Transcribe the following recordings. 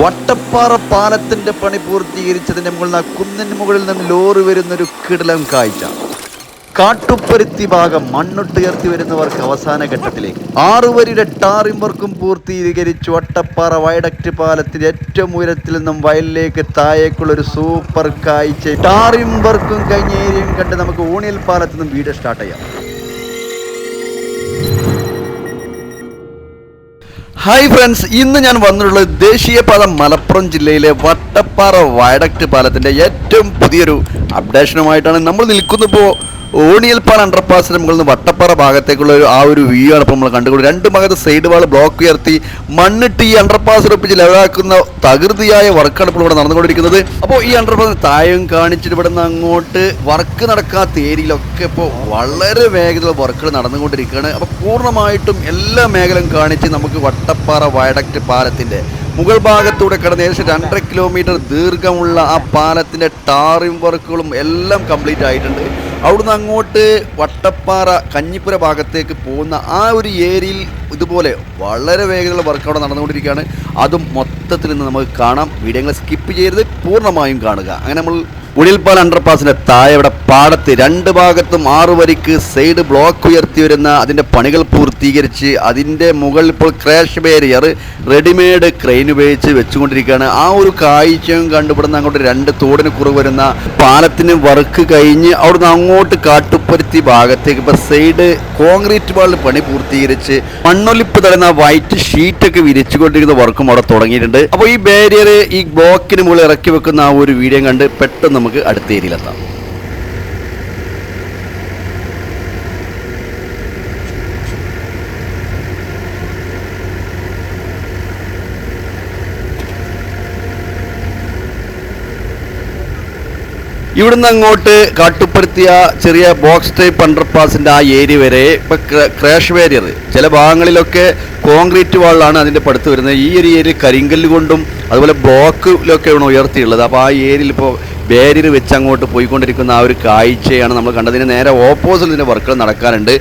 വട്ടപ്പാറ പാലത്തിന്റെ പണി പൂർത്തീകരിച്ചതിന്റെ മുകളിൽ ആ കുന്നിന് മുകളിൽ നിന്ന് ലോറി വരുന്നൊരു കിടലം കാഴ്ച. കാട്ടുപ്പരുത്തി ഭാഗം മണ്ണുട്ടുയർത്തി വരുന്നവർക്ക് അവസാന ഘട്ടത്തിലേക്ക്. ആറുവരിയുടെ ടാറിം വർക്കും പൂർത്തീകരിച്ചു. വട്ടപ്പാറ വയഡക്റ്റ് പാലത്തിന്റെ ഏറ്റവും ഉയരത്തിൽ നിന്നും വയലിലേക്ക് താഴേക്കുള്ള ഒരു സൂപ്പർ കാഴ്ച. ടാറിം വർക്കും കഴിഞ്ഞ ഏരിയയും കണ്ട് നമുക്ക് ഊണിയൽ പാലത്ത് നിന്നും വീട് സ്റ്റാർട്ട് ചെയ്യാം. ഹായ് ഫ്രണ്ട്സ് ഇന്ന് ഞാൻ വന്നിട്ടുള്ളത് ദേശീയപാത മലപ്പുറം ജില്ലയിലെ വട്ടപ്പാറ വയഡക്ട് പാലത്തിന്റെ ഏറ്റവും പുതിയൊരു അപ്ഡേഷനുമായിട്ടാണ് നമ്മൾ നിൽക്കുന്നിപ്പോൾ ഓണിയൽപ്പാറ അണ്ടർപാസിന് മുകളിൽ നിന്ന് വട്ടപ്പാറ ഭാഗത്തേക്കുള്ള ഒരു ആ ഒരു വ്യൂ ആണ് ഇപ്പോൾ നമ്മൾ കണ്ടുകൊണ്ട് രണ്ട് ഭാഗത്ത് സൈഡ് വാൾ ബ്ലോക്ക് ഉയർത്തി മണ്ണിട്ട് ഈ അണ്ടർപാസ് ഉറപ്പിച്ച് ലെവലാക്കുന്ന തകൃതിയായ വർക്കാണ് ഇപ്പോൾ ഇവിടെ നടന്നുകൊണ്ടിരിക്കുന്നത്. അപ്പോൾ ഈ അണ്ടർപാസ് താഴെയും കാണിച്ചിട്ട് ഇവിടെ നിന്ന് അങ്ങോട്ട് വർക്ക് നടക്കാത്ത ഏരിയയിലൊക്കെ ഇപ്പോൾ വളരെ വേഗത വർക്കുകൾ നടന്നുകൊണ്ടിരിക്കുകയാണ്. അപ്പോൾ പൂർണമായിട്ടും എല്ലാ മേഖലയും കാണിച്ച് നമുക്ക് വട്ടപ്പാറ വയഡക്റ്റ് പാലത്തിന്റെ മുകൾ ഭാഗത്തൂടെ കടന്ന് ഏകദേശം രണ്ടര കിലോമീറ്റർ ദീർഘമുള്ള ആ പാലത്തിന്റെ ടാറിംഗ് വർക്കുകളും എല്ലാം കംപ്ലീറ്റ് ആയിട്ടുണ്ട്. അവിടുന്ന് അങ്ങോട്ട് വട്ടപ്പാറ കഞ്ഞിപ്പുര ഭാഗത്തേക്ക് പോകുന്ന ആ ഒരു ഏരിയയിൽ ഇതുപോലെ വളരെ വേഗതയുള്ള വർക്ക് അവിടെ നടന്നുകൊണ്ടിരിക്കുകയാണ്. അതും മൊത്തത്തിൽ നിന്ന് നമുക്ക് കാണാം. വീഡിയോ സ്കിപ്പ് ചെയ്യരുത്. പൂർണമായും കാണുക. അങ്ങനെ നമ്മൾ ഉളിൽപ്പാൽ അണ്ടർപാസിന്റെ താഴെ പാടത്ത് രണ്ട് ഭാഗത്തും ആറു വരിക്ക് സൈഡ് ബ്ലോക്ക് ഉയർത്തി വരുന്ന അതിന്റെ പണികൾ പൂർത്തീകരിച്ച് അതിന്റെ മുകളിൽ ഇപ്പോൾ ക്രാഷ് ബാരിയർ റെഡിമെയ്ഡ് ക്രെയിൻ ഉപയോഗിച്ച് വെച്ചുകൊണ്ടിരിക്കുകയാണ്. ആ ഒരു കാഴ്ചയും കണ്ടുപിടുന്ന അങ്ങോട്ട് രണ്ട് തോടിന് കുറവ് വരുന്ന പാലത്തിന് വർക്ക് കഴിഞ്ഞ് അവിടുന്ന് അങ്ങോട്ട് കാട്ടുപ്പരുത്തി ഭാഗത്തേക്ക് ഇപ്പൊ സൈഡ് കോൺക്രീറ്റ് വാളിൽ പണി പൂർത്തീകരിച്ച് മണ്ണൊലിപ്പ് തടയുന്ന വൈറ്റ് ഷീറ്റൊക്കെ വിരിച്ചുകൊണ്ടിരിക്കുന്ന വർക്കും അവിടെ തുടങ്ങിയിട്ടുണ്ട്. അപ്പോൾ ഈ ബാരിയർ ഈ ബ്ലോക്കിന് മുകളിൽ ഇറക്കി വെക്കുന്ന ആ ഒരു വീഡിയോ കണ്ട് പെട്ടെന്ന് നമുക്ക് അടുത്ത ഏരിയയിലെത്താം. ഇവിടുന്ന് അങ്ങോട്ട് കാട്ടുപ്പെടുത്തിയ ചെറിയ ബോക്സ് ടൈപ്പ് അണ്ടർപാസിന്റെ ആ ഏരിയ വരെ ഇപ്പം ക്രാഷ് ബാരിയർ ചില ഭാഗങ്ങളിലൊക്കെ കോൺക്രീറ്റ് വാളിലാണ് അതിന്റെ പടുത്ത് വരുന്നത്. ഈ ഒരു ഏരിയ കരിങ്കല്ല് കൊണ്ടും അതുപോലെ ബ്ലോക്കിലൊക്കെയാണ് ഉയർത്തിയുള്ളത്. അപ്പോൾ ആ ഏരിയയിൽ ഇപ്പോൾ ബാരിയർ വെച്ച് അങ്ങോട്ട് പോയിക്കൊണ്ടിരിക്കുന്ന ആ ഒരു കാഴ്ചയാണ് നമ്മൾ കണ്ടതിന് നേരെ ഓപ്പോസിറ്റ് ഇതിന്റെ വർക്കുകൾ നടക്കാറുണ്ട്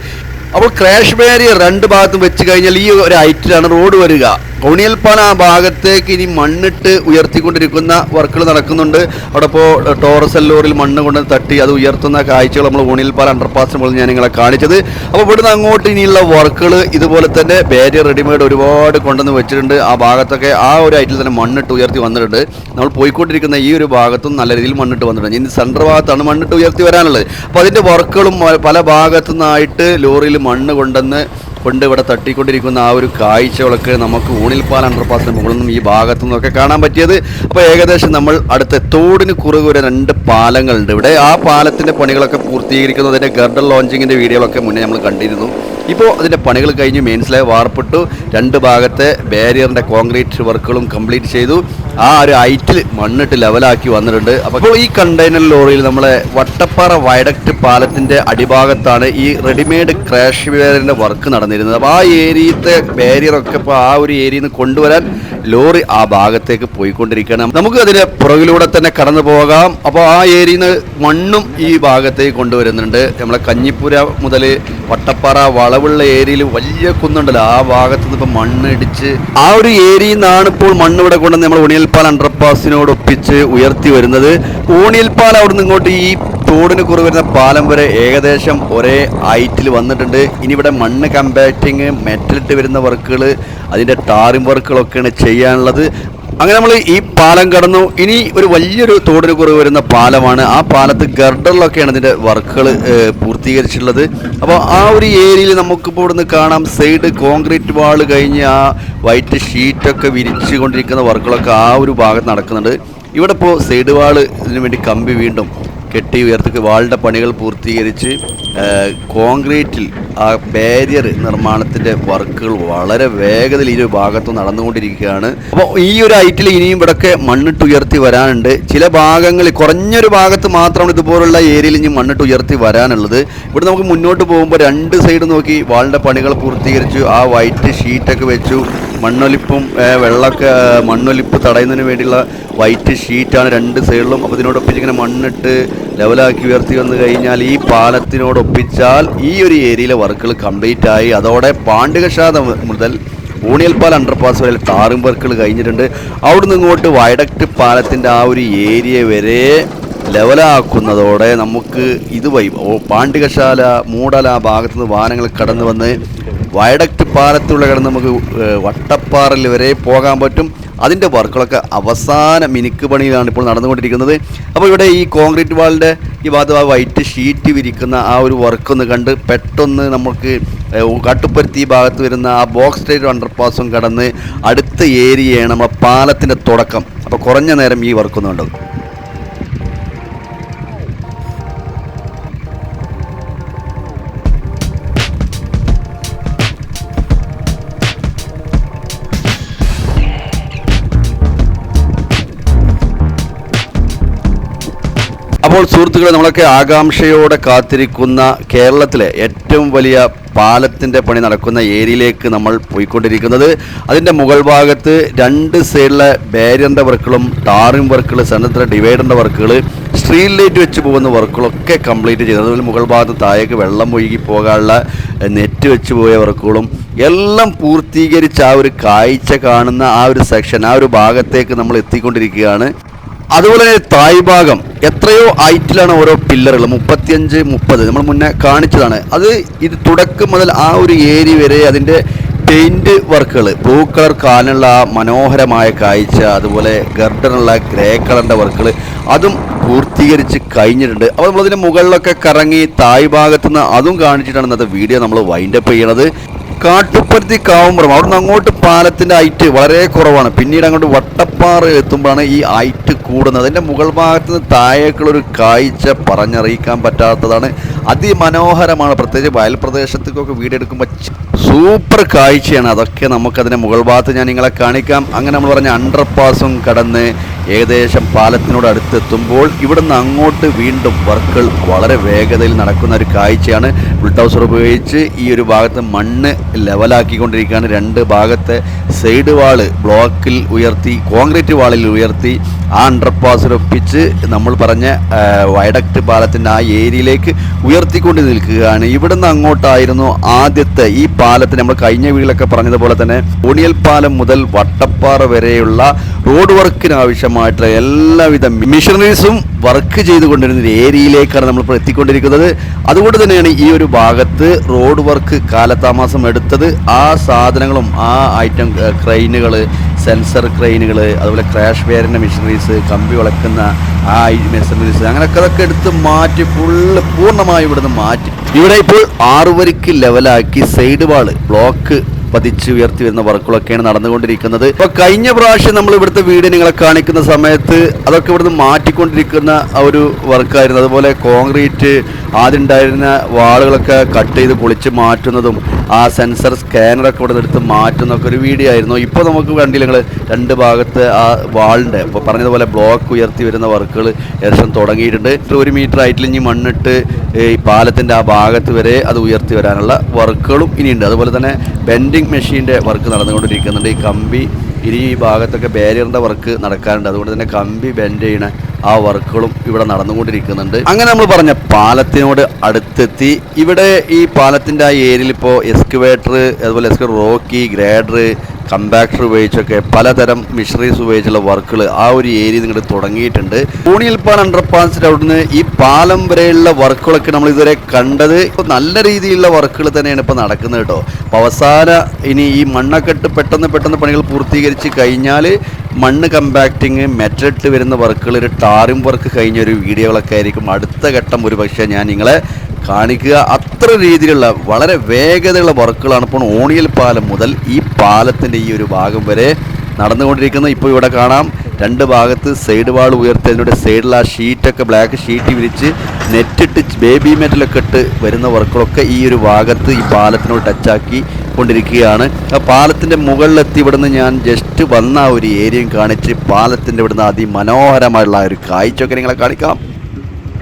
അപ്പോൾ ക്രാഷ് ബാരിയർ രണ്ട് ഭാഗത്തും വെച്ച് കഴിഞ്ഞാൽ ഈ ഒരു ഹൈറ്റിലാണ് റോഡ് വരിക. കൊണിയൽപ്പാൻ ആ ഭാഗത്തേക്ക് ഇനി മണ്ണിട്ട് ഉയർത്തിക്കൊണ്ടിരിക്കുന്ന വർക്കുകൾ നടക്കുന്നുണ്ട്. അവിടെ ഇപ്പോൾ ടോറസെല്ലോറിൽ മണ്ണ് കൊണ്ട് തട്ടി അത് ഉയർത്തുന്ന കാഴ്ചകൾ നമ്മൾ ഊണിയൽപ്പാൽ അണ്ടർപാസിന് മുകളിൽ ഞാൻ നിങ്ങളെ കാണിച്ചത്. അപ്പോൾ ഇവിടുന്ന് അങ്ങോട്ട് ഇനിയുള്ള വർക്കുകൾ ഇതുപോലെ തന്നെ ബാരിയർ റെഡിമെയ്ഡ് ഒരുപാട് കൊണ്ടുവന്ന് വെച്ചിട്ടുണ്ട്. ആ ഭാഗത്തൊക്കെ ആ ഒരു ഐറ്റിൽ തന്നെ മണ്ണിട്ട് ഉയർത്തി വന്നിട്ടുണ്ട്. നമ്മൾ പോയിക്കൊണ്ടിരിക്കുന്ന ഈ ഒരു ഭാഗത്തും നല്ല രീതിയിൽ മണ്ണിട്ട് വന്നിട്ടുണ്ട്. ഇനി സെൻട്രൽ ഭാഗത്താണ് മണ്ണിട്ട് ഉയർത്തി വരാനുള്ളത്. അപ്പോൾ അതിന്റെ വർക്കുകളും പല ഭാഗത്തു നിന്നായിട്ട് ലോറിയിൽ മണ്ണ് കൊണ്ടുവന്ന് കൊണ്ട് ഇവിടെ തട്ടിക്കൊണ്ടിരിക്കുന്ന ആ ഒരു കാഴ്ചകളൊക്കെ നമുക്ക് ഊണിൽപ്പാൽ അണ്ടർപാസിന് മുകളിൽ നിന്നും ഈ ഭാഗത്തു നിന്നൊക്കെ കാണാൻ പറ്റിയത്. അപ്പോൾ ഏകദേശം നമ്മൾ അടുത്ത തോടിന് കുറുകെ ഒരു രണ്ട് പാലങ്ങളുണ്ട്. ഇവിടെ ആ പാലത്തിന്റെ പണികളൊക്കെ പൂർത്തീകരിക്കുന്നു. അതിന്റെ ഗർഡർ ലോഞ്ചിങ്ങിന്റെ വീഡിയോകളൊക്കെ മുന്നേ നമ്മൾ കണ്ടിരുന്നു. ഇപ്പോൾ അതിന്റെ പണികൾ കഴിഞ്ഞ് മെയിൻസിലായി വാർപ്പിട്ടു. രണ്ട് ഭാഗത്തെ ബാരിയറിന്റെ കോൺക്രീറ്റ് വർക്കുകളും കംപ്ലീറ്റ് ചെയ്തു. ആ ഒരു ഹൈറ്റിൽ മണ്ണിട്ട് ലെവലാക്കി വന്നിട്ടുണ്ട്. അപ്പോൾ ഈ കണ്ടെയ്നർ ലോറിയിൽ നമ്മളെ വട്ടപ്പാറ വയഡക്റ്റ് പാലത്തിന്റെ അടിഭാഗത്താണ് ഈ റെഡിമെയ്ഡ് ക്രാഷ് വെയറിന്റെ വർക്ക് നടന്നിരുന്നത്. അപ്പോൾ ആ ഏരിയത്തെ ബാരിയറൊക്കെ ഇപ്പോൾ ആ ഒരു ഏരിയയിൽ നിന്ന് കൊണ്ടുവരാൻ ലോറി ആ ഭാഗത്തേക്ക് പോയിക്കൊണ്ടിരിക്കുകയാണ്. നമുക്ക് അതിന് പുറകിലൂടെ തന്നെ കടന്നു പോകാം. അപ്പോൾ ആ ഏരിയയിൽ നിന്ന് മണ്ണും ഈ ഭാഗത്തേക്ക് കൊണ്ടുവരുന്നുണ്ട്. നമ്മളെ കഞ്ഞിപ്പുര മുതൽ വട്ടപ്പാറ വളവുള്ള ഏരിയയിൽ വലിയ കുന്നുണ്ടല്ലോ. ആ ഭാഗത്ത് നിന്ന് ഇപ്പോൾ മണ്ണ് ഇടിച്ച് ആ ഒരു ഏരിയയിൽ നിന്നാണ് ഇപ്പോൾ മണ്ണ് ഇവിടെ കൊണ്ടുവന്ന് നമ്മൾ ഉണിയൽപ്പാൽ അണ്ടർപാസിനോട് ഒപ്പിച്ച് ഉയർത്തി വരുന്നത്. ഊണിയൽപ്പാൽ അവിടെ നിന്ന് ഇങ്ങോട്ട് ഈ തോടിന് കുറവ് വരുന്ന പാലം വരെ ഏകദേശം ഒരേ ഹൈറ്റിൽ വന്നിട്ടുണ്ട്. ഇനി ഇവിടെ മണ്ണ് കമ്പാക്റ്റിങ് മെറ്റലിട്ട് വരുന്ന വർക്കുകൾ അതിന്റെ ടാറിംഗ് വർക്കുകളൊക്കെയാണ് ചെയ്യാനുള്ളത്. അങ്ങനെ നമ്മൾ ഈ പാലം കടന്നു. ഇനി ഒരു വലിയൊരു തോടിന് കുറവ് വരുന്ന പാലമാണ്. ആ പാലത്ത് ഗർഡറിലൊക്കെയാണ് ഇതിന്റെ വർക്കുകൾ പൂർത്തീകരിച്ചിട്ടുള്ളത്. അപ്പോൾ ആ ഒരു ഏരിയയിൽ നമുക്കിപ്പോൾ ഇവിടുന്ന് കാണാം. സൈഡ് കോൺക്രീറ്റ് വാൾ കഴിഞ്ഞ് ആ വൈറ്റ് ഷീറ്റൊക്കെ വിരിച്ചു കൊണ്ടിരിക്കുന്ന വർക്കുകളൊക്കെ ആ ഒരു ഭാഗത്ത് നടക്കുന്നുണ്ട്. ഇവിടെ ഇപ്പോൾ സൈഡ് വാൾ ഇതിനു വേണ്ടി കമ്പി വീണ്ടും കെട്ടി ഉയർത്തി വാളിന്റെ പണികൾ പൂർത്തീകരിച്ച് കോൺക്രീറ്റിൽ ആ ബാരിയർ നിർമ്മാണത്തിന്റെ വർക്കുകൾ വളരെ വേഗതയിൽ ഈ ഒരു ഭാഗത്ത് നടന്നുകൊണ്ടിരിക്കുകയാണ്. അപ്പോൾ ഈ ഒരു ഐറ്റിൽ ഇനിയും ഇവിടെയൊക്കെ മണ്ണിട്ട് ഉയർത്തി വരാനുണ്ട്. ചില ഭാഗങ്ങളിൽ കുറഞ്ഞൊരു ഭാഗത്ത് മാത്രമാണ് ഇതുപോലുള്ള ഏരിയയിൽ ഇനി മണ്ണിട്ട് ഉയർത്തി വരാനുള്ളത്. ഇവിടെ നമുക്ക് മുന്നോട്ട് പോകുമ്പോൾ രണ്ട് സൈഡ് നോക്കി വാളിന്റെ പണികൾ പൂർത്തീകരിച്ചു. ആ വൈറ്റ് ഷീറ്റൊക്കെ വെച്ചു. മണ്ണൊലിപ്പും വെള്ളമൊക്കെ മണ്ണൊലിപ്പ് തടയുന്നതിന് വേണ്ടിയുള്ള വൈറ്റ് ഷീറ്റാണ് രണ്ട് സൈഡിലും അപ്പോൾ ഇതിനോടൊപ്പിച്ച് ഇങ്ങനെ മണ്ണിട്ട് ലെവലാക്കി ഉയർത്തി വന്നു കഴിഞ്ഞാൽ ഈ പാലത്തിനോടൊപ്പിച്ചാൽ ഈ ഒരു ഏരിയയിലെ വർക്കുകൾ കംപ്ലീറ്റ് ആയി. അതോടെ പാണ്ഡുകഷാദ മുതൽ ഊണിയൽപ്പാൽ അണ്ടർപാസ് വരെ ടാറിംഗ് വർക്കുകൾ കഴിഞ്ഞിട്ടുണ്ട്. അവിടുന്ന് ഇങ്ങോട്ട് വയഡക്ട് പാലത്തിന്റെ ആ ഒരു ഏരിയ വരെ ലെവലാക്കുന്നതോടെ നമുക്ക് ഇതുവഴി പാണ്ഡികശാല മൂടല ആ ഭാഗത്തുനിന്ന് വാഹനങ്ങൾ കടന്നു വന്ന് വയഡക്റ്റ് പാലത്തിലൂടെ കിടന്ന് നമുക്ക് ഏഹ്, വട്ടപ്പാറയിൽ വരെ പോകാൻ പറ്റും. അതിന്റെ വർക്കുകളൊക്കെ അവസാന മിനുക്ക് പണിയിലാണ് ഇപ്പോൾ നടന്നുകൊണ്ടിരിക്കുന്നത്. അപ്പോൾ ഇവിടെ ഈ കോൺക്രീറ്റ് വാളിന്റെ ഈ ഭാഗത്ത് വൈറ്റ് ഷീറ്റ് വിരിക്കുന്ന ആ ഒരു വർക്കൊന്ന് കണ്ട് പെട്ടെന്ന് നമുക്ക് കട്ടുപ്പരുത്തി ഭാഗത്ത് വരുന്ന ആ ബോക്സ് സ്റ്റേറ്റ് അണ്ടർപാസും കടന്ന് അടുത്ത ഏരിയയാണ് നമ്മുടെ പാലത്തിന്റെ തുടക്കം. അപ്പോൾ കുറഞ്ഞ നേരം ഈ വർക്കൊന്നും ഉണ്ടാവും അപ്പോൾ സുഹൃത്തുക്കളെ നമ്മളൊക്കെ ആകാംക്ഷയോടെ കാത്തിരിക്കുന്ന കേരളത്തിലെ ഏറ്റവും വലിയ പാലത്തിന്റെ പണി നടക്കുന്ന ഏരിയയിലേക്ക് നമ്മൾ പോയിക്കൊണ്ടിരിക്കുന്നത്. അതിന്റെ മുകൾ ഭാഗത്ത് രണ്ട് സൈഡിലെ ബാരിയറിന്റെ വർക്കുകളും ടാറിംഗ് വർക്കുകൾ സെന്ററിലെ ഡിവൈഡറിന്റെ വർക്കുകൾ സ്ട്രീറ്റ് ലൈറ്റ് വെച്ച് പോകുന്ന വർക്കുകളൊക്കെ കംപ്ലീറ്റ് ചെയ്തു. അതുപോലെ മുകൾ ഭാഗത്ത് താഴേക്ക് വെള്ളം ഒഴുകി പോകാനുള്ള നെറ്റ് വെച്ച് പോയ വർക്കുകളും എല്ലാം പൂർത്തീകരിച്ച് ആ ഒരു കാഴ്ച കാണുന്ന ആ ഒരു സെക്ഷൻ ആ ഒരു ഭാഗത്തേക്ക് നമ്മൾ എത്തിക്കൊണ്ടിരിക്കുകയാണ്. അതുപോലെ തായ്ഭാഗം എത്രയോ ഹൈറ്റിലാണ് ഓരോ പില്ലറുകൾ. മുപ്പത്തിയഞ്ച് മുപ്പത്. നമ്മൾ മുന്നേ കാണിച്ചതാണ്. അത് ഇത് തുടക്കം മുതൽ ആ ഒരു ഏരി വരെ അതിന്റെ പെയിന്റ് വർക്കുകൾ. ബ്ലൂ കളർ കാലിനുള്ള ആ മനോഹരമായ കാഴ്ച അതുപോലെ ഗർഡനുള്ള ഗ്രേ കളറിന്റെ വർക്കുകൾ അതും പൂർത്തീകരിച്ച് കഴിഞ്ഞിട്ടുണ്ട്. അപ്പോൾ നമ്മളതിന്റെ മുകളിലൊക്കെ കറങ്ങി തായ് ഭാഗത്തുനിന്ന് അതും കാണിച്ചിട്ടാണ് ഇന്നത്തെ വീഡിയോ നമ്മൾ വൈൻഡപ്പ് ചെയ്യണത്. കാട്ടുപ്പരുത്തി കാവുമ്പുറം. അവിടുന്ന് അങ്ങോട്ട് പാലത്തിന്റെ ഹൈറ്റ് വളരെ കുറവാണ്. പിന്നീട് അങ്ങോട്ട് വട്ടപ്പാറ എത്തുമ്പോഴാണ് ഈ ഹൈറ്റ് കൂടുന്നത്. അതിന്റെ മുകൾ ഭാഗത്ത് നിന്ന് താഴേക്കുള്ളൊരു കാഴ്ച പറഞ്ഞറിയിക്കാൻ പറ്റാത്തതാണ് അതിമനോഹരമാണ് പ്രത്യേകിച്ച് വയൽ പ്രദേശത്തേക്കൊക്കെ വീടെടുക്കുമ്പോൾ സൂപ്പർ കാഴ്ചയാണ്. അതൊക്കെ നമുക്കതിന്റെ മുകൾ ഭാഗത്ത് ഞാൻ നിങ്ങളെ കാണിക്കാം. അങ്ങനെ നമ്മൾ പറഞ്ഞ അണ്ടർ പാസും കടന്ന് ഏകദേശം പാലത്തിനോട് അടുത്തെത്തുമ്പോൾ ഇവിടുന്ന് അങ്ങോട്ട് വീണ്ടും വർക്കുകൾ വളരെ വേഗതയിൽ നടക്കുന്ന ഒരു കാഴ്ചയാണ്. ബുൾഡൗസർ ഉപയോഗിച്ച് ഈ ഒരു ഭാഗത്ത് മണ്ണ് ലെവലാക്കിക്കൊണ്ടിരിക്കുകയാണ്. രണ്ട് ഭാഗത്തെ സൈഡ് വാൾ ബ്ലോക്കിൽ ഉയർത്തി കോൺക്രീറ്റ് വാളിൽ ഉയർത്തി ആ അണ്ടർപാസിലൊപ്പിച്ച് നമ്മൾ പറഞ്ഞ വയഡക്ട് പാലത്തിന്റെ ആ ഏരിയയിലേക്ക് ഉയർത്തിക്കൊണ്ട് നിൽക്കുകയാണ്. ഇവിടുന്ന് അങ്ങോട്ടായിരുന്നു ആദ്യത്തെ ഈ പാലത്തിന് നമ്മൾ കഴിഞ്ഞ വീട്ടിലൊക്കെ പറഞ്ഞതുപോലെ തന്നെ ഓണിയൽ പാലം മുതൽ വട്ടപ്പാറ വരെയുള്ള റോഡ് വർക്കിന് ആവശ്യമായിട്ടുള്ള എല്ലാവിധ മിഷനറീസും വർക്ക് ചെയ്തുകൊണ്ടിരുന്ന ഒരു ഏരിയയിലേക്കാണ് നമ്മൾ എത്തിക്കൊണ്ടിരിക്കുന്നത്. അതുകൊണ്ട് തന്നെയാണ് ഈ ഒരു ഭാഗത്ത് റോഡ് വർക്ക് കാലതാമസം എടുത്തത്. ആ സാധനങ്ങളും ആ ഐറ്റം ക്രെയിനുകൾ സെൻസർ ക്രെയിനുകൾ അതുപോലെ ക്രാഷ് വെയറിന്റെ മെഷീനറീസ് കമ്പി വളക്കുന്ന ആ മെഷീനറീസ് അങ്ങനെയൊക്കെ അതൊക്കെ എടുത്ത് മാറ്റി ഫുള്ള് പൂർണമായി ഇവിടുന്ന് മാറ്റി. ഇവിടെ ഇപ്പോൾ ആറുവരിക്ക് ലെവലാക്കി സൈഡ് വാൾ ബ്ലോക്ക് പതിച്ച് ഉയർത്തി വരുന്ന വർക്കുകളൊക്കെയാണ് നടന്നുകൊണ്ടിരിക്കുന്നത്. ഇപ്പൊ കഴിഞ്ഞ പ്രാവശ്യം നമ്മൾ ഇവിടുത്തെ വീട് നിങ്ങളെ കാണിക്കുന്ന സമയത്ത് അതൊക്കെ ഇവിടുന്ന് മാറ്റിക്കൊണ്ടിരിക്കുന്ന ഒരു വർക്കായിരുന്നു. അതുപോലെ കോൺക്രീറ്റ് ആദ്യം ഉണ്ടായിരുന്ന വാളുകളൊക്കെ കട്ട് ചെയ്ത് പൊളിച്ച് മാറ്റുന്നതും ആ സെൻസർ സ്കാനറൊക്കെ ഇവിടെ എടുത്ത് മാറ്റുന്നൊക്കെ ഒരു വീഡിയോ ആയിരുന്നു. ഇപ്പോൾ നമുക്ക് കണ്ടില്ല നിങ്ങൾ രണ്ട് ഭാഗത്ത് ആ വാളിന്റെ ഇപ്പോൾ പറഞ്ഞതുപോലെ ബ്ലോക്ക് ഉയർത്തി വരുന്ന വർക്കുകൾ ഏകദേശം തുടങ്ങിയിട്ടുണ്ട്. ഒരു മീറ്റർ ആയിട്ടില്ലെങ്കിൽ മണ്ണിട്ട് ഈ പാലത്തിന്റെ ആ ഭാഗത്ത് വരെ അത് ഉയർത്തി വരാനുള്ള വർക്കുകളും ഇനിയുണ്ട്. അതുപോലെ തന്നെ ബെൻഡിങ് മെഷീന്റെ വർക്ക് നടന്നുകൊണ്ടിരിക്കുന്നുണ്ട്. ഈ കമ്പി ഇനി ഈ ഭാഗത്തൊക്കെ ബാരിയറിന്റെ വർക്ക് നടക്കാറുണ്ട്. അതുകൊണ്ട് തന്നെ കമ്പി ബെൻഡ് ചെയ്യണ ആ വർക്കുകളും ഇവിടെ നടന്നുകൊണ്ടിരിക്കുന്നുണ്ട്. അങ്ങനെ നമ്മൾ പറഞ്ഞ പാലത്തിനോട് അടുത്തെത്തി. ഇവിടെ ഈ പാലത്തിന്റെ ആ ഏരിയയിൽ ഇപ്പോൾ എക്സ്കുവേറ്റർ അതുപോലെ എക്സ്കവേറ്റർ റോക്കി ഗ്രേഡർ കമ്പാക്ടർ ഉപയോഗിച്ചൊക്കെ പലതരം മിഷറീസ് ഉപയോഗിച്ചുള്ള വർക്കുകൾ ആ ഒരു ഏരിയ നിങ്ങളുടെ തുടങ്ങിയിട്ടുണ്ട്. ഊണിയൽപ്പാൻ അണ്ടർപാസിന്റെ അവിടുന്ന് ഈ പാലം വരെയുള്ള വർക്കുകളൊക്കെ നമ്മൾ ഇതുവരെ കണ്ടത് നല്ല രീതിയിലുള്ള വർക്കുകൾ തന്നെയാണ് ഇപ്പോൾ നടക്കുന്നത് കേട്ടോ. അപ്പോൾ അവസാന ഇനി ഈ മണ്ണക്കെട്ട് പെട്ടെന്ന് പെട്ടെന്ന് പണികൾ പൂർത്തീകരിച്ച് കഴിഞ്ഞാൽ മണ്ണ് കമ്പാക്റ്റിങ് മെറ്റലിട്ട് വരുന്ന വർക്കുകൾ ഒരു ടാറിംഗ് വർക്ക് കഴിഞ്ഞ ഒരു വീഡിയോകളൊക്കെ ആയിരിക്കും അടുത്ത ഘട്ടം. ഒരു പക്ഷേ ഞാൻ നിങ്ങളെ കാണിക്കുക. അത്ര രീതിയിലുള്ള വളരെ വേഗതയുള്ള വർക്കുകളാണ് ഇപ്പോൾ ഓണിയൽ പാലം മുതൽ ഈ പാലത്തിന്റെ ഈ ഒരു ഭാഗം വരെ നടന്നുകൊണ്ടിരിക്കുന്നത്. ഇപ്പോൾ ഇവിടെ കാണാം രണ്ട് ഭാഗത്ത് സൈഡ് വാൾ ഉയർത്തി അതിന്റെ സൈഡിൽ ആ ഷീറ്റൊക്കെ ബ്ലാക്ക് ഷീറ്റ് വിരിച്ച് നെറ്റിട്ട് ബേബി മെറ്റലൊക്കെ ഇട്ട് വരുന്ന വർക്കുകളൊക്കെ ഈ ഒരു ഭാഗത്ത് ഈ പാലത്തിനോട് ടച്ചാക്കി കൊണ്ടിരിക്കുകയാണ്. ആ പാലത്തിന്റെ മുകളിലെത്തി ഇവിടുന്ന് ഞാൻ ജസ്റ്റ് വന്ന ഒരു ഏരിയയും കാണിച്ച് പാലത്തിന്റെ ഇവിടുന്ന് അതിമനോഹരമായുള്ള ഒരു കാഴ്ചയൊക്കെ നിങ്ങളെ കാണിക്കാം.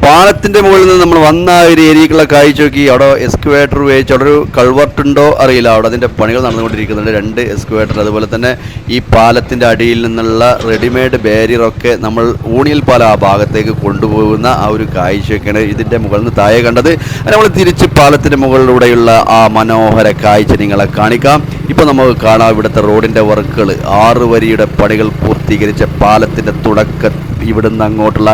പാലത്തിന്റെ മുകളിൽ നിന്ന് നമ്മൾ വന്ന ആ ഒരു ഏരിയക്കുള്ള കാഴ്ച നോക്കി. അവിടെ എക്സ്ക്വേറ്റർ ഉപയോഗിച്ച് അവിടെ ഒരു കൾവർട്ടുണ്ടോ അറിയില്ല. അവിടെ അതിന്റെ പണികൾ നടന്നുകൊണ്ടിരിക്കുന്നുണ്ട്. രണ്ട് എക്സ്ക്വേറ്റർ അതുപോലെ തന്നെ ഈ പാലത്തിന്റെ അടിയിൽ നിന്നുള്ള റെഡിമെയ്ഡ് ബാരിയറൊക്കെ നമ്മൾ ഊണിയൽ പാലം ആ ഭാഗത്തേക്ക് കൊണ്ടുപോകുന്ന ആ ഒരു കാഴ്ചയൊക്കെയാണ് ഇതിന്റെ മുകളിൽ നിന്ന് താഴെ കണ്ടത്. നമ്മൾ തിരിച്ച് പാലത്തിന്റെ മുകളിലൂടെയുള്ള ആ മനോഹര കാഴ്ച നിങ്ങളെ കാണിക്കാം. ഇപ്പോൾ നമുക്ക് കാണാം ഇവിടുത്തെ റോഡിന്റെ വർക്കുകൾ ആറ് വരിയുടെ പണികൾ പൂർത്തീകരിച്ച പാലത്തിന്റെ തുടക്കം ഇവിടുന്ന് അങ്ങോട്ടുള്ള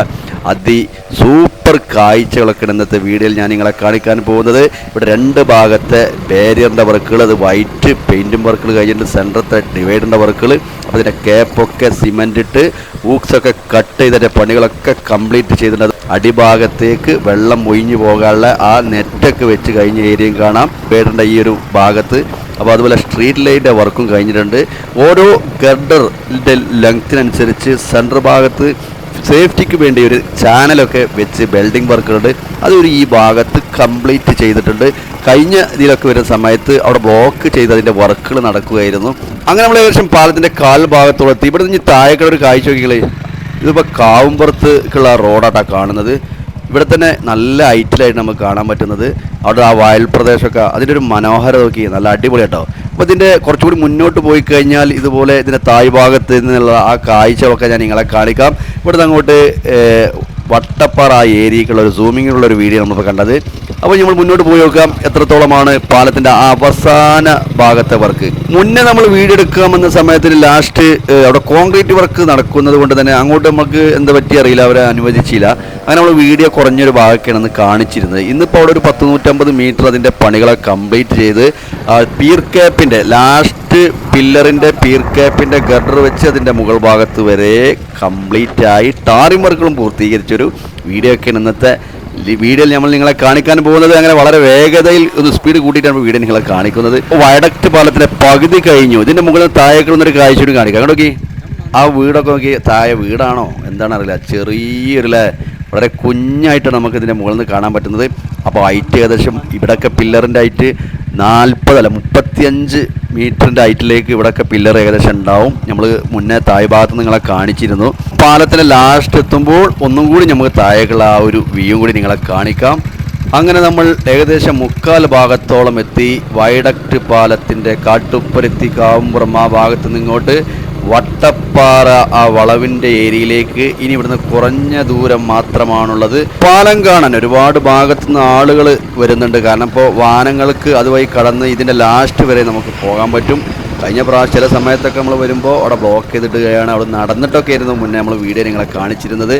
അതി സൂപ്പർ കാഴ്ചകളൊക്കെ ഇന്നത്തെ വീഡിയോയിൽ ഞാൻ നിങ്ങളെ കാണിക്കാൻ പോകുന്നത്. ഇവിടെ രണ്ട് ഭാഗത്തെ ബാരിയറിന്റെ വർക്കുകൾ അത് വൈറ്റ് പെയിന്റും വർക്കുകൾ കഴിഞ്ഞിട്ട് സെന്ററത്തെ ഡിവൈഡറിന്റെ വർക്കുകൾ അപ്പോൾ ഇതിന്റെ ക്യാപ്പൊക്കെ സിമെന്റ് ഇട്ട് ഊക്സൊക്കെ കട്ട് ചെയ്തിട്ട് പണികളൊക്കെ കംപ്ലീറ്റ് ചെയ്തിട്ടുണ്ട് അടിഭാഗത്തേക്ക് വെള്ളം ഒഴിഞ്ഞു പോകാനുള്ള ആ നെറ്റൊക്കെ വെച്ച് കഴിഞ്ഞ ഏരിയയും കാണാം. പേടിന്റെ ഈ ഒരു ഭാഗത്ത്? അപ്പോൾ അതുപോലെ സ്ട്രീറ്റ് ലൈറ്റിന്റെ വർക്കും കഴിഞ്ഞിട്ടുണ്ട്. ഓരോ ഗർഡറിന്റെ ലെങ്ത്തിനനുസരിച്ച് സെന്റർ ഭാഗത്ത് സേഫ്റ്റിക്ക് വേണ്ടി ഒരു ചാനലൊക്കെ വെച്ച് ബിൽഡിംഗ് വർക്കുകളുണ്ട്. അതൊരു ഈ ഭാഗത്ത് കംപ്ലീറ്റ് ചെയ്തിട്ടുണ്ട്. കഴിഞ്ഞ ഇതിലൊക്കെ വരുന്ന സമയത്ത് അവിടെ ബ്ലോക്ക് ചെയ്ത് അതിന്റെ വർക്കുകൾ നടക്കുകയായിരുന്നു. അങ്ങനെ നമ്മൾ ഏകദേശം പാലത്തിന്റെ കാൽ ഭാഗത്തോളം എത്തി ഇവിടെ നിന്ന് താഴേക്കുള്ള ഒരു കാഴ്ച നോക്കികളെ ഇതിപ്പോൾ കാവുംപുറത്തേക്കുള്ള റോഡാട്ടാണ് കാണുന്നത്. ഇവിടെ തന്നെ നല്ല ഹൈറ്റിലായിട്ട് നമുക്ക് കാണാൻ പറ്റുന്നത്. അവിടെ ആ വയൽ പ്രദേശമൊക്കെ അതിന്റെ ഒരു മനോഹരം നോക്കി. നല്ല അടിപൊളി കേട്ടോ. അപ്പോൾ ഇതിന്റെ കുറച്ചുകൂടി മുന്നോട്ട് പോയി കഴിഞ്ഞാൽ ഇതുപോലെ ഇതിന്റെ തായ് ഭാഗത്ത് നിന്നുള്ള ആ കാഴ്ചകളൊക്കെ ഞാൻ നിങ്ങളെ കാണിക്കാം. ഇവിടുന്ന് അങ്ങോട്ട് വട്ടപ്പാറ ഏരിയക്കുള്ള ഒരു സൂമിങ്ങിലുള്ള ഒരു വീഡിയോ നമ്മൾ കണ്ടത്. അപ്പോൾ നമ്മൾ മുന്നോട്ട് പോയി നോക്കാം എത്രത്തോളമാണ് പാലത്തിന്റെ അവസാന ഭാഗത്തെ വർക്ക്. മുന്നേ നമ്മൾ വീടെടുക്കാമെന്ന സമയത്തിൽ ലാസ്റ്റ് അവിടെ കോൺക്രീറ്റ് വർക്ക് നടക്കുന്നത് കൊണ്ട് തന്നെ അങ്ങോട്ട് നമുക്ക് എന്താ പറ്റി അറിയില്ല അവരെ അനുവദിച്ചില്ല. അങ്ങനെ നമ്മൾ വീഡിയോ കുറഞ്ഞൊരു ഭാഗമൊക്കെയാണ് അന്ന് കാണിച്ചിരുന്നത്. ഇന്നിപ്പോൾ അവിടെ ഒരു പത്ത് നൂറ്റമ്പത് മീറ്റർ അതിന്റെ പണികളെ കംപ്ലീറ്റ് ചെയ്ത് പീർ ക്യാപ്പിന്റെ ലാസ്റ്റ് പില്ലറിന്റെ പീർ ക്യാപ്പിന്റെ ഗഡർ വെച്ച് അതിന്റെ മുകൾ ഭാഗത്ത് വരെ കംപ്ലീറ്റ് ആയി. ടാറിംഗ് വർക്കുകളും പൂർത്തീകരിച്ചൊരു വീഡിയോ ഒക്കെയാണ് ഇന്നത്തെ വീഡിയോയിൽ നമ്മൾ നിങ്ങളെ കാണിക്കാൻ പോകുന്നത് അങ്ങനെ വളരെ വേഗതയിൽ ഒന്ന് സ്പീഡ് കൂട്ടിയിട്ടാണ് വീഡിയോ നിങ്ങളെ കാണിക്കുന്നത്. വയഡക്റ്റ് പാലത്തിന്റെ പകുതി കഴിഞ്ഞു. ഇതിന്റെ മുകളിൽ താഴേക്കുള്ള ഒരു കാഴ്ച കൂടി കാണിക്കാം. നോക്കി? ആ വീടൊക്കെ നോക്കി. താഴെ വീടാണോ? എന്താണ് അറിയില്ല ചെറിയൊരു വളരെ കുഞ്ഞായിട്ട് നമുക്ക് ഇതിന്റെ മുകളിൽ നിന്ന് കാണാൻ പറ്റുന്നത്. അപ്പോൾ ഹൈറ്റ് ഏകദേശം ഇവിടെയൊക്കെ പില്ലറിന്റെ ഹൈറ്റ് നാൽപ്പതല്ല മുപ്പത്തിയഞ്ച് മീറ്ററിന്റെ ഹൈറ്റിലേക്ക് ഇവിടെയൊക്കെ പില്ലർ ഏകദേശം ഉണ്ടാവും. നമ്മൾ മുന്നേ താഴ് ഭാഗത്ത് നിങ്ങളെ കാണിച്ചിരുന്നു. പാലത്തിന്റെ ലാസ്റ്റ് എത്തുമ്പോൾ ഒന്നും കൂടി നമുക്ക് താഴേക്കുള്ള ആ ഒരു വ്യൂ കൂടി നിങ്ങളെ കാണിക്കാം. അങ്ങനെ നമ്മൾ ഏകദേശം മുക്കാൽ ഭാഗത്തോളം എത്തി. വൈഡക്ട് പാലത്തിന്റെ കാട്ടുപ്പരുത്തി കാവുമ്പുറം ആ ഭാഗത്ത് നിന്നിങ്ങോട്ട് വട്ടപ്പാറ ആ വളവിന്റെ ഏരിയയിലേക്ക് ഇനി ഇവിടുന്ന് കുറഞ്ഞ ദൂരം മാത്രമാണുള്ളത്. പാലം കാണാൻ ഒരുപാട് ഭാഗത്തു നിന്ന് ആളുകൾ വരുന്നുണ്ട്. കാരണം ഇപ്പോൾ വാഹനങ്ങൾക്ക് അതുവഴി കടന്ന് ഇതിന്റെ ലാസ്റ്റ് വരെ നമുക്ക് പോകാൻ പറ്റും. കഴിഞ്ഞ പ്രാവശ്യം ചില സമയത്തൊക്കെ നമ്മൾ വരുമ്പോൾ അവിടെ ബ്ലോക്ക് ചെയ്തിടുകയാണ്. അവിടെ നടന്നിട്ടൊക്കെ ആയിരുന്നു മുന്നേ നമ്മൾ വീഡിയോ നിങ്ങളെ കാണിച്ചിരുന്നത്.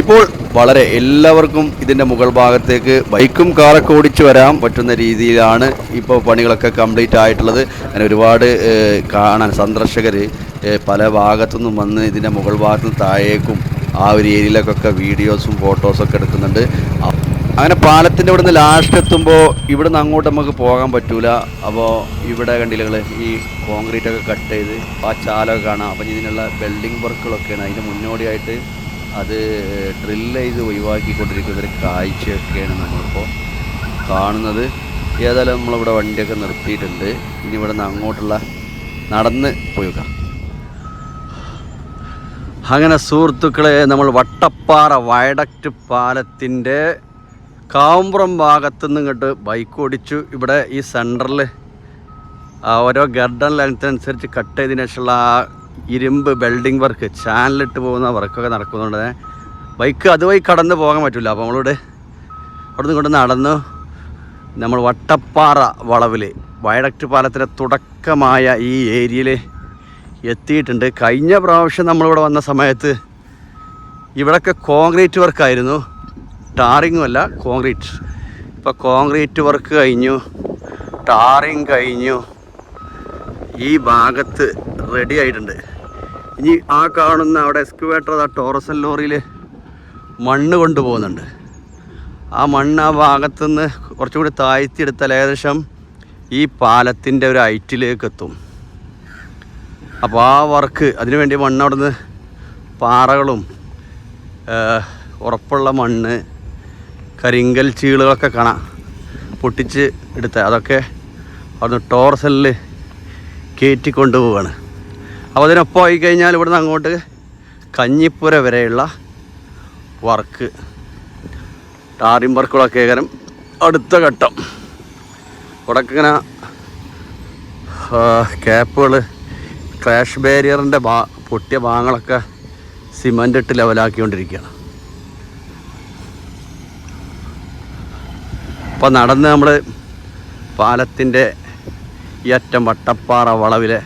ഇപ്പോൾ വളരെ എല്ലാവർക്കും ഇതിന്റെ മുകൾ ഭാഗത്തേക്ക് ബൈക്കും കാറൊക്കെ ഓടിച്ചു വരാൻ പറ്റുന്ന രീതിയിലാണ് ഇപ്പോൾ പണികളൊക്കെ കംപ്ലീറ്റ് ആയിട്ടുള്ളത്. അങ്ങനെ ഒരുപാട് കാണാൻ സന്ദർശകർ പല ഭാഗത്തുനിന്നും വന്ന് ഇതിന്റെ മുകൾ ഭാഗത്ത് നിന്ന് താഴേക്കും ആ ഒരു ഏരിയയിലേക്കൊക്കെ വീഡിയോസും ഫോട്ടോസൊക്കെ എടുക്കുന്നുണ്ട്. അങ്ങനെ പാലത്തിന്റെ ഇവിടുന്ന് ലാസ്റ്റ് എത്തുമ്പോൾ ഇവിടുന്ന് അങ്ങോട്ട് നമുക്ക് പോകാൻ പറ്റൂല. അപ്പോൾ ഇവിടെ കണ്ടില്ലകൾ ഈ കോൺക്രീറ്റ് ഒക്കെ കട്ട് ചെയ്ത് ആ ചാലൊക്കെ കാണാം. അപ്പം ഇതിനുള്ള ബിൽഡിംഗ് വർക്കുകളൊക്കെയാണ് അതിന് മുന്നോടിയായിട്ട് അത് ഡ്രില്ല് ചെയ്ത് ഒഴിവാക്കിക്കൊണ്ടിരിക്കുന്ന ഒരു കാഴ്ചയൊക്കെയാണ് നമ്മളിപ്പോൾ കാണുന്നത്. ഏതായാലും നമ്മളിവിടെ വണ്ടിയൊക്കെ നിർത്തിയിട്ടുണ്ട്. ഇനി ഇവിടെ നിന്ന് അങ്ങോട്ടുള്ള നടന്ന് പോയി നോക്കാം. അങ്ങനെ സുഹൃത്തുക്കളെ നമ്മൾ വട്ടപ്പാറ വയഡക്റ്റ് പാലത്തിന്റെ കാമ്പുറം ഭാഗത്തു നിന്ന് ഇങ്ങോട്ട് ബൈക്ക് ഓടിച്ചു. ഇവിടെ ഈ സെന്ററിൽ ഓരോ ഗർഡൻ ലെങ്ത്തിനനുസരിച്ച് കട്ട് ചെയ്തതിനു ശേഷമുള്ള ആ ഇരുമ്പ് ബിൽഡിംഗ് വർക്ക് ചാനലിട്ട് പോകുന്ന വർക്കൊക്കെ നടക്കുന്നുണ്ട്. ബൈക്ക് അതുവഴി കടന്ന് പോകാൻ പറ്റില്ല അപ്പോൾ നമ്മളിവിടെ അവിടെ നിന്ന് കൊണ്ട് നടന്നു. നമ്മൾ വട്ടപ്പാറ വളവിൽ വയഡക്റ്റ് പാലത്തിന്റെ തുടക്കമായ ഈ ഏരിയയിൽ എത്തിയിട്ടുണ്ട്. കഴിഞ്ഞ പ്രാവശ്യം നമ്മളിവിടെ വന്ന സമയത്ത് ഇവിടൊക്കെ കോൺക്രീറ്റ് വർക്കായിരുന്നു. ടാറിങ്ങും അല്ല കോൺക്രീറ്റ്. ഇപ്പോൾ കോൺക്രീറ്റ് വർക്ക് കഴിഞ്ഞു. ടാറിങ് കഴിഞ്ഞു. ഈ ഭാഗത്ത് റെഡി ആയിട്ടുണ്ട്. ഇനി ആ കാണുന്ന അവിടെ എക്സ്കുവേറ്റർ ആ ടോറസൽ ലോറിയിൽ മണ്ണ് കൊണ്ടുപോകുന്നുണ്ട്. ആ മണ്ണ് ആ ഭാഗത്തുനിന്ന് കുറച്ചും കൂടി താഴ്ത്തിയെടുത്താൽ ഏകദേശം ഈ പാലത്തിന്റെ ഒരു ഹൈറ്റിലേക്ക് എത്തും. അപ്പോൾ ആ വർക്ക് അതിനു വേണ്ടി മണ്ണ് അവിടുന്ന് പാറകളും ഉറപ്പുള്ള മണ്ണ് കരിങ്കൽ ചീളുകളൊക്കെ കാണാം. പൊട്ടിച്ച് എടുത്ത അതൊക്കെ അവിടുന്ന് ടോർസലിൽ കയറ്റി കൊണ്ടുപോവുകയാണ് അപ്പോൾ അതിനൊപ്പം ആയി കഴിഞ്ഞാൽ ഇവിടുന്ന് അങ്ങോട്ട് കഞ്ഞിപ്പുര വരെയുള്ള വർക്ക് ടാറിം വർക്കുകളൊക്കെ ഏകരം അടുത്ത ഘട്ടം. ഇവിടെ ഇങ്ങനെ ക്യാപ്പുകൾ ക്രാഷ് ബാരിയറിന്റെ ഭാ പൊട്ടിയ ഭാഗങ്ങളൊക്കെ സിമന്റ് ഇട്ട് ലെവലാക്കിക്കൊണ്ടിരിക്കുകയാണ് അപ്പോൾ നടന്ന് നമ്മൾ പാലത്തിന്റെ ഈ അറ്റം വട്ടപ്പാറ വളവിലെ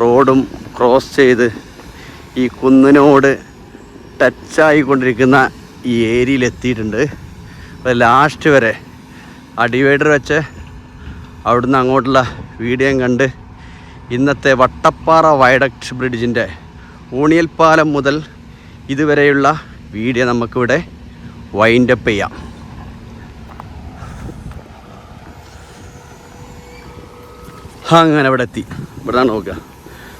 റോഡും ക്രോസ് ചെയ്ത് ഈ കുന്നിനോട് ടച്ചായിക്കൊണ്ടിരിക്കുന്ന ഈ ഏരിയയിൽ എത്തിയിട്ടുണ്ട്. അപ്പോൾ ലാസ്റ്റ് വരെ. ആ ഡിവൈഡർ വെച്ച് അവിടുന്ന് അങ്ങോട്ടുള്ള വീഡിയോയും കണ്ട് ഇന്നത്തെ വട്ടപ്പാറ വയഡക്ട് ബ്രിഡ്ജിന്റെ ഊണിയൽപ്പാലം മുതൽ ഇതുവരെയുള്ള വീഡിയോ നമുക്കിവിടെ വൈൻഡപ്പ് ചെയ്യാം. അങ്ങനെ ഇവിടെ എത്തി. ഇവിടെ നോക്കുക.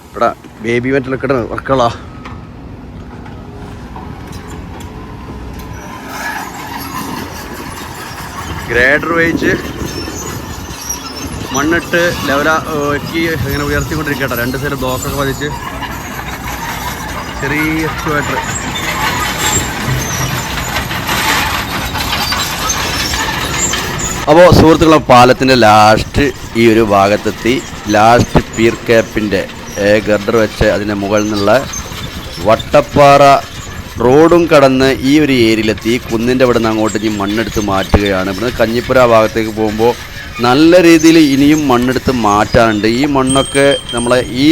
ഇവിടെ ബേബി മെറ്റലൊക്കെ വർക്കളാ ഗ്രേഡർ വെയിച്ച് മണ്ണിട്ട് ലെവലാക്കി ഇങ്ങനെ ഉയർത്തിക്കൊണ്ടിരിക്കട്ടെ. രണ്ട് സൈഡ് ബ്ലോക്കൊക്കെ പതിച്ച്. ചെറിയ എക്സ്വേറ്റർ അപ്പോൾ സുഹൃത്തുക്കളെ പാലത്തിന്റെ ലാസ്റ്റ് ഈ ഒരു ഭാഗത്തെത്തി. ലാസ്റ്റ് പീർ ക്യാപ്പിന്റെ ഗർഡർ വെച്ച് അതിന്റെ മുകളിൽ നിന്നുള്ള വട്ടപ്പാറ റോഡും കടന്ന് ഈ ഒരു ഏരിയയിലെത്തി കുന്നിന്റെ അവിടെ നിന്ന് അങ്ങോട്ട് ഇനി മണ്ണെടുത്ത് മാറ്റുകയാണ്. ഇവിടുന്ന് കഞ്ഞിപ്പുര ഭാഗത്തേക്ക് പോകുമ്പോൾ നല്ല രീതിയിൽ ഇനിയും മണ്ണെടുത്ത് മാറ്റാനുണ്ട്. ഈ മണ്ണൊക്കെ നമ്മളെ ഈ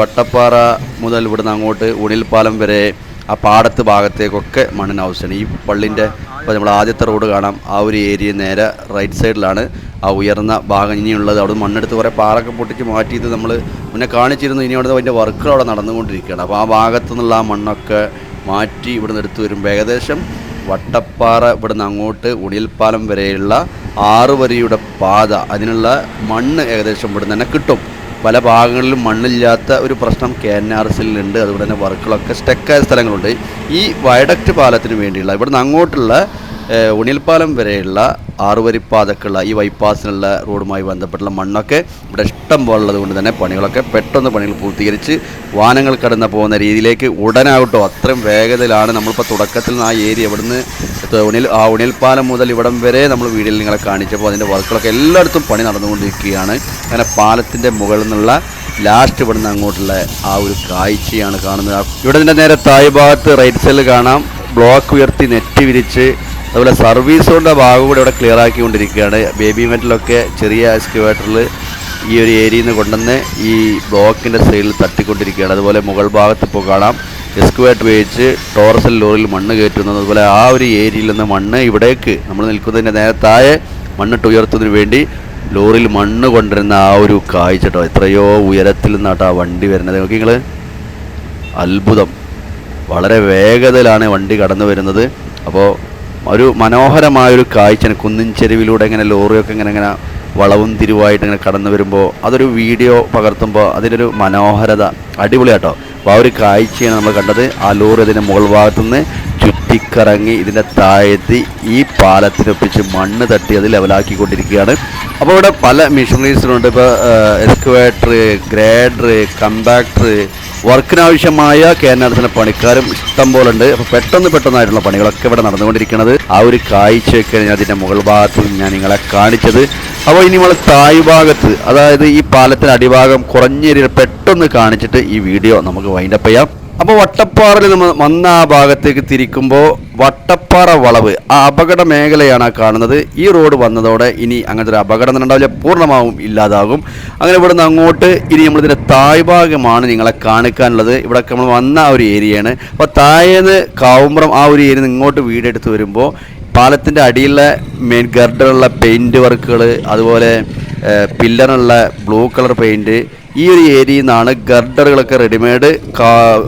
വട്ടപ്പാറ മുതൽ ഇവിടുന്ന് അങ്ങോട്ട് ഉണിൽപ്പാലം വരെ ആ പാടത്ത് ഭാഗത്തേക്കൊക്കെ മണ്ണിന് ആവശ്യമാണ്. ഈ പള്ളിന്റെ ഇപ്പോൾ നമ്മൾ ആദ്യത്തെ റോഡ് കാണാം. ആ ഒരു ഏരിയ നേരെ റൈറ്റ് സൈഡിലാണ്. ആ ഉയർന്ന ഭാഗം ഇനിയുള്ളത്. അവിടെ മണ്ണെടുത്ത് കുറേ പാറൊക്കെ പൊട്ടിച്ച് മാറ്റിയിട്ട് നമ്മൾ മുന്നേ കാണിച്ചിരുന്നു. ഇനി അവിടെ അതിന്റെ വർക്കുകൾ അവിടെ നടന്നുകൊണ്ടിരിക്കുകയാണ്. അപ്പോൾ ആ ഭാഗത്തു നിന്നുള്ള ആ മണ്ണൊക്കെ മാറ്റി ഇവിടുന്ന് എടുത്ത് വരുമ്പോൾ ഏകദേശം വട്ടപ്പാറ ഇവിടുന്ന് അങ്ങോട്ട് ഉണിയൽപ്പാലം വരെയുള്ള ആറ് വരിയുടെ പാത. അതിനുള്ള മണ്ണ് ഏകദേശം ഇവിടെ തന്നെ കിട്ടും. പല ഭാഗങ്ങളിലും മണ്ണില്ലാത്ത ഒരു പ്രശ്നം കെ എൻ ആർ എസിലുണ്ട് അതുപോലെ തന്നെ വർക്കുകളൊക്കെ സ്റ്റെക്കായ സ്ഥലങ്ങളുണ്ട്. ഈ വയഡക്റ്റ് പാലത്തിന് വേണ്ടിയുള്ള ഇവിടുന്ന് അങ്ങോട്ടുള്ള ഉണിൽപ്പാലം വരെയുള്ള ആറുവരിപ്പാതക്കുള്ള ഈ ബൈപ്പാസിനുള്ള റോഡുമായി ബന്ധപ്പെട്ടുള്ള മണ്ണൊക്കെ ഇവിടെ ഇഷ്ടം പോലുള്ളത് കൊണ്ട് തന്നെ പണികളൊക്കെ പെട്ടെന്ന് പണികൾ പൂർത്തീകരിച്ച് വാഹനങ്ങൾ കടന്നു പോകുന്ന രീതിയിലേക്ക് ഉടനാവട്ടോ. അത്രയും വേഗതയിലാണ് നമ്മളിപ്പോൾ തുടക്കത്തിൽ നിന്ന് ആ ഏരിയ ഇവിടുന്ന് ഉണിൽ ആ ഉണിൽപ്പാലം മുതൽ ഇവിടം വരെ നമ്മൾ വീഡിയോയിൽ നിങ്ങളെ കാണിച്ചപ്പോൾ അതിന്റെ വർക്കുകളൊക്കെ എല്ലായിടത്തും പണി നടന്നുകൊണ്ടിരിക്കുകയാണ്. അങ്ങനെ പാലത്തിന്റെ മുകളിൽ നിന്നുള്ള ലാസ്റ്റ് ഇവിടുന്ന് അങ്ങോട്ടുള്ള ആ ഒരു കാഴ്ചയാണ് കാണുന്നത്. ഇവിടെ നിന്റെ നേരെ തായ് ഭാഗത്ത് റൈറ്റ് സൈഡിൽ കാണാം. ബ്ലോക്ക് ഉയർത്തി നെറ്റ് വിരിച്ച് അതുപോലെ സർവീസുകളുടെ ഭാഗം കൂടെ ഇവിടെ ക്ലിയർ ആക്കിക്കൊണ്ടിരിക്കുകയാണ്. ബേബി മെറ്റലൊക്കെ ചെറിയ എക്സ്ക്യുവേറ്ററിൽ ഈ ഒരു ഏരിയയിൽ നിന്ന് കൊണ്ടുവന്ന് ഈ ബ്ലോക്കിന്റെ സൈഡിൽ തട്ടിക്കൊണ്ടിരിക്കുകയാണ്. അതുപോലെ മുകൾ ഭാഗത്ത് ഇപ്പോൾ കാണാം. എക്സ്ക്യുവേറ്റർ ഉപയോഗിച്ച് ടോറസൽ ലോറിയിൽ മണ്ണ് കയറ്റുന്നത്. അതുപോലെ ആ ഒരു ഏരിയയിൽ നിന്ന് മണ്ണ് ഇവിടേക്ക് നമ്മൾ നിൽക്കുന്നതിന്റെ നേരത്തായ മണ്ണിട്ട് ഉയർത്തുന്നതിന് വേണ്ടി ലോറിയിൽ മണ്ണ് കൊണ്ടുവരുന്ന ആ ഒരു കാഴ്ച കേട്ടോ. എത്രയോ ഉയരത്തിൽ നിന്നാട്ടോ ആ വണ്ടി വരുന്നത്. നോക്കി നിങ്ങൾ അത്ഭുതം. വളരെ വേഗതയിലാണ് വണ്ടി കടന്നു വരുന്നത് അപ്പോൾ ഒരു മനോഹരമായൊരു കാഴ്ചയാണ് കുന്നിൻ ചെരുവിലൂടെ ഇങ്ങനെ ലോറിയൊക്കെ ഇങ്ങനെ ഇങ്ങനെ വളവും തിരിവായിട്ട് ഇങ്ങനെ കടന്നു വരുമ്പോൾ അതൊരു വീഡിയോ പകർത്തുമ്പോൾ അതിനൊരു മനോഹരത. അടിപൊളിയാട്ടോ. അപ്പോൾ ആ ഒരു കാഴ്ചയാണ് നമ്മൾ കണ്ടത്. ആ ലോറി അതിന്റെ മുകൾ ഭാഗത്തുനിന്ന് ചുറ്റിക്കറങ്ങി ഇതിന്റെ താഴെത്തി ഈ പാലത്തിനൊപ്പിച്ച് മണ്ണ് തട്ടി അത് ലെവലാക്കിക്കൊണ്ടിരിക്കുകയാണ്. അപ്പോൾ ഇവിടെ പല മെഷീനറീസിലുണ്ട്. ഇപ്പോൾ എക്സ്കുവേറ്റർ ഗ്രേഡർ കമ്പാക്ടർ വർക്കിനാവശ്യമായ കേരളത്തിലെ പണിക്കാരും ഇഷ്ടം പോലെ ഉണ്ട് അപ്പോൾ പെട്ടെന്ന് പെട്ടെന്നായിട്ടുള്ള പണികളൊക്കെ ഇവിടെ നടന്നുകൊണ്ടിരിക്കുന്നത് ആ ഒരു കാഴ്ചയൊക്കെ ഞാൻ അതിന്റെ മുകൾ ഭാഗത്ത് ഞാൻ നിങ്ങളെ കാണിച്ചത്. അപ്പോൾ ഇനി നമ്മൾ തായ് ഭാഗത്ത് അതായത് ഈ പാലത്തിന്റെ അടിഭാഗം കുറഞ്ഞ രീതിയിൽ പെട്ടെന്ന് കാണിച്ചിട്ട് ഈ വീഡിയോ നമുക്ക് വൈൻഡപ്പ് ചെയ്യാം. അപ്പോൾ വട്ടപ്പാറയിൽ നമ്മൾ വന്ന ആ ഭാഗത്തേക്ക് തിരിക്കുമ്പോൾ വട്ടപ്പാറ വളവ് ആ അപകട മേഖലയാണ് കാണുന്നത്. ഈ റോഡ് വന്നതോടെ ഇനി അങ്ങനത്തെ ഒരു അപകടം ഉണ്ടാവില്ല പൂർണമാവും ഇല്ലാതാകും. അങ്ങനെ ഇവിടുന്ന് അങ്ങോട്ട് ഇനി നമ്മളിതിന്റെ താഴ്ഭാഗമാണ് നിങ്ങളെ കാണിക്കാനുള്ളത്. ഇവിടെ നമ്മൾ വന്ന ഒരു ഏരിയയാണ്. അപ്പോൾ താഴേന്ന് കാവുമ്പുറം ആ ഒരു ഏരിയ ഇങ്ങോട്ട് വീടെടുത്ത് വരുമ്പോൾ പാലത്തിന്റെ അടിയിലുള്ള മെയിൻ ഗർഡറുള്ള പെയിന്റ് വർക്കുകൾ അതുപോലെ പില്ലറുള്ള ബ്ലൂ കളർ പെയിന്റ് ഈ ഒരു ഏരിയയിൽ നിന്നാണ് ഗർഡറുകളൊക്കെ റെഡിമെയ്ഡ്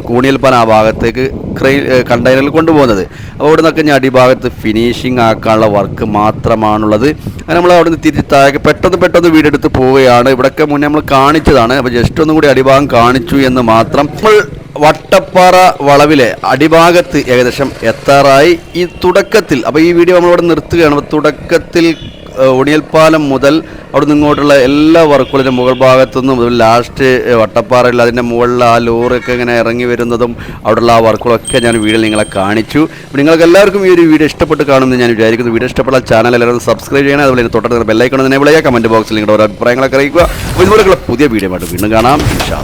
കൂണിയൽപ്പന ആ ഭാഗത്തേക്ക് ക്രൈ കണ്ടെയ്നറിൽ കൊണ്ടുപോകുന്നത്. അപ്പോൾ അവിടെ നിന്നൊക്കെ ഞാൻ അടിഭാഗത്ത് ഫിനിഷിങ് ആക്കാനുള്ള വർക്ക് മാത്രമാണുള്ളത്. അങ്ങനെ നമ്മൾ അവിടെ നിന്ന് തിരിച്ച് താഴേക്ക് പെട്ടെന്ന് പെട്ടെന്ന് വീടെടുത്ത് പോവുകയാണ്. ഇവിടെയൊക്കെ മുന്നേ നമ്മൾ കാണിച്ചതാണ്. അപ്പോൾ ജസ്റ്റ് ഒന്നും കൂടി അടിഭാഗം കാണിച്ചു എന്ന് മാത്രം. നമ്മൾ വട്ടപ്പാറ വളവിലെ അടിഭാഗത്ത് ഏകദേശം എത്താറായി. ഈ തുടക്കത്തിൽ അപ്പോൾ ഈ വീഡിയോ നമ്മളിവിടെ നിർത്തുകയാണ്. തുടക്കത്തിൽ ഏഹ്, പാലം മുതൽ അവിടെ ഇങ്ങോട്ടുള്ള എല്ലാ വർക്കുകളും മുകൾ ഭാഗത്തുനിന്നും ലാസ്റ്റ് വട്ടപ്പാറയിൽ അതിന്റെ മുകളിൽ ആ ലോറിയൊക്കെ ഇങ്ങനെ ഇറങ്ങി വരുന്നതും അവിടെയുള്ള ആ വർക്കുകളൊക്കെ ഞാൻ വീഡിയോയിൽ നിങ്ങളെ കാണിച്ചു. അപ്പോൾ നിങ്ങൾക്ക് എല്ലാവർക്കും ഈ ഒരു വീഡിയോ ഇഷ്ടപ്പെട്ട് കാണുമെന്ന് ഞാൻ വിചാരിക്കുന്നു. വീഡിയോ ഇഷ്ടപ്പെട്ട ചാനൽ എല്ലാവരും സബ്സ്ക്രൈബ് ചെയ്യണം അതുപോലെ തൊട്ടടുത്ത് ബെല്ലൈക്കണം എന്നെ വിളിക്കുക കമന്റ് ബോക്സിൽ നിങ്ങളുടെ ഓരോ അഭിപ്രായങ്ങളൊക്കെ അറിയിക്കുക. അപ്പോൾ ഇതുപോലെയുള്ള പുതിയ വീഡിയോ ആയിട്ട് വീണ്ടും കാണാം. ഇൻഷാ